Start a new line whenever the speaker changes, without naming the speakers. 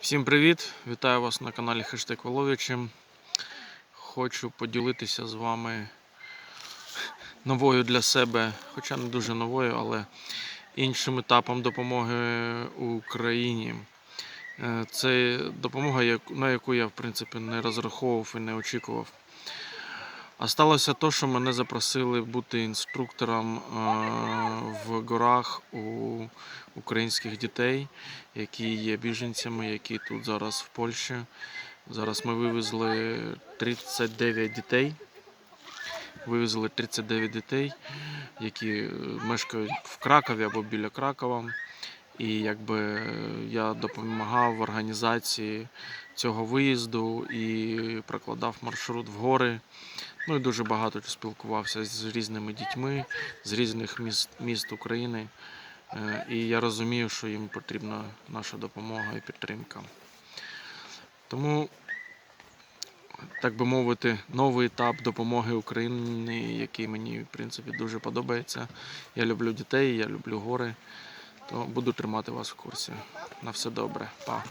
Всім привіт! Вітаю вас на каналі Хештег Воловичі. Хочу поділитися з вами новою для себе, хоча не дуже новою, але іншим етапом допомоги Україні. Е, Це допомога, на яку я в принципі не розраховував і не очікував. А сталося те, що мене запросили бути інструктором е, в горах у українських дітей, які є біженцями, які тут зараз в Польщі. Зараз ми вивезли 39 дітей. Вивезли 39 дітей, які мешкають в Кракові або біля Кракова. І якби я допомагав в організації цього виїзду і прокладав маршрут в гори. Ну і дуже багато спілкувався з різними дітьми з різних міст, міст України. Е, І я розумію, що їм потрібна наша допомога і підтримка. Тому, так би мовити, новий етап допомоги Україні, який мені, в принципі, дуже подобається. Я люблю дітей, я люблю гори, то буду тримати вас в курсі. На все добре. Па.